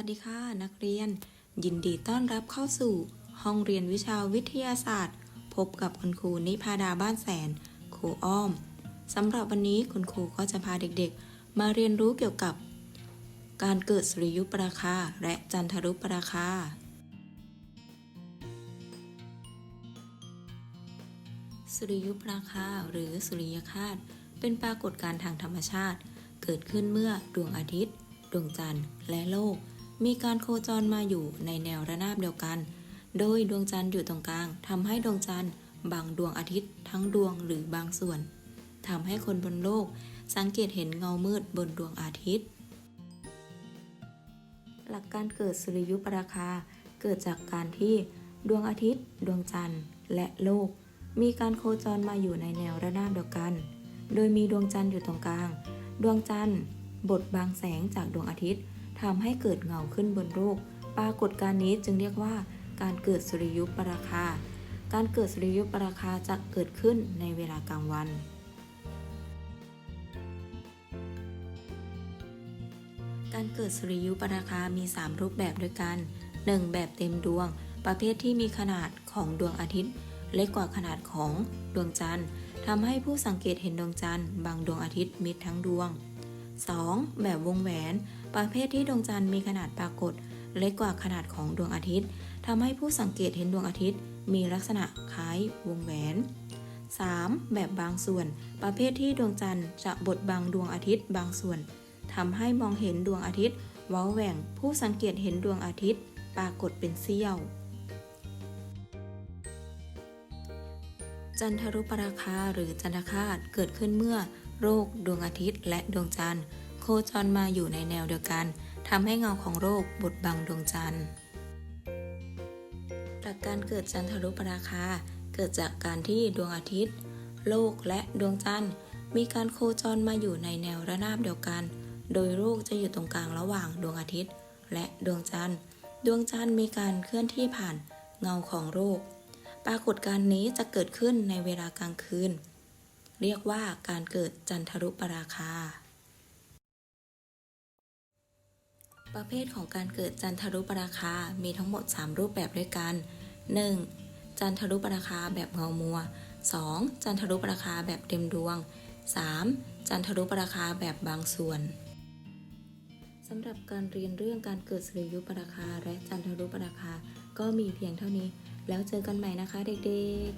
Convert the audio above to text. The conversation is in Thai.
ัสดีค่ะ นักเรียน ยินดีต้อนรับเข้าสู่ ห้องเรียนวิชาวิทยาศาสตร์ พบกับคุณครูนิพาดาบ้านแสนครูอ้อมสำหรับวันนี้คุณครูก็จะพาเด็กๆ มาเรียนรู้เกี่ยวกับ การเกิดสุริยุปราคาและจันทรุปราคาสุริยุปราคาหรือสุริยคาสเป็นปรากฏการณ์ทางธรรมชาติ เกิดขึ้นเมื่อดวงอาทิตย์ ดวงจันทร์และโลก มีการโคจรมาอยู่ในแนวระนาบเดียวกัน โดยดวงจันทร์อยู่ตรงกลางทำให้ดวงจันทร์บังดวงอาทิตย์ทั้งดวงหรือบางส่วนทำให้คนบนโลก สังเกตเห็นเงามืดบนดวงอาทิตย์ หลักการเกิดสุริยุปราคาเกิดจากการที่ดวงอาทิตย์ ดวงจันทร์ และโลก มีการโคจรมาอยู่ในแนวระนาบเดียวกัน โดยมีดวงจันทร์อยู่ตรงกลาง ดวงจันทร์บดบังแสงจากดวงอาทิตย์ ทำให้เกิดเงาขึ้นบนโลกปรากฏการณ์นี้จึงเรียกว่า การเกิดสุริยุปราคา การเกิดสุริยุปราคาจะเกิดขึ้นในเวลากลางวันการเกิดสุริยุปราคามี 3 รูปแบบด้วยกัน 1. แบบเต็มดวง ประเภทที่มีขนาดของดวงอาทิตย์ เล็กกว่าขนาดของดวงจันทร์ทำให้ผู้สังเกตเห็นดวงจันทร์บางดวงอาทิตย์มิดทั้งดวง 2. แบบวงแหวน ประเภทที่ดวงจันทร์มีขนาดปรากฏ เล็กกว่าขนาดของดวงอาทิตย์ทำให้ผู้สังเกตเห็นดวงอาทิตย์ มีลักษณะคล้ายวงแหวน 3. แบบบางส่วน ประเภทที่ดวงจันทร์จะบดบังดวงอาทิตย์บางส่วนทำให้มองเห็นดวงอาทิตย์ว้าแหว่งผู้สังเกตเห็นดวงอาทิตย์ ปรากฏเป็นเสี้ยว จันทรุปราคาหรือจันทคาตเกิดขึ้นเมื่อ โรคดวงอาทิตย์ และดวงจันทร์ โคจรมาอยู่ในแนวเดียวกันทำให้เงาของโรคบดบังดวงจันทร์หลักการเกิดจันทรุปราคา เกิดจากการที่ดวงอาทิตย์ โลกและดวงจันทร์ มีการโคจรมาอยู่ในแนวระนาบเดียวกัน โดยโลกจะอยู่ตรงกลางระหว่างดวงอาทิตย์ และดวงจันทร์ ดวงจันทร์มีการเคลื่อนที่ผ่านเงาของโลกปรากฏการณ์นี้จะเกิดขึ้นในเวลากลางคืน เรียกว่าการเกิดจันทรุปราคา ประเภทของการเกิดจันทรุปราคา มีทั้งหมด 3 รูปแบบด้วยกัน 1. จันทรุปราคาแบบเงามัว 2. จันทรุปราคาแบบเต็มดวง 3. จันทรุปราคาแบบบางส่วนสำหรับการเรียนเรื่องการเกิดสุริยุปราคาและจันทรุปราคา ก็มีเพียงเท่านี้ แล้วเจอกันใหม่นะคะเด็กๆ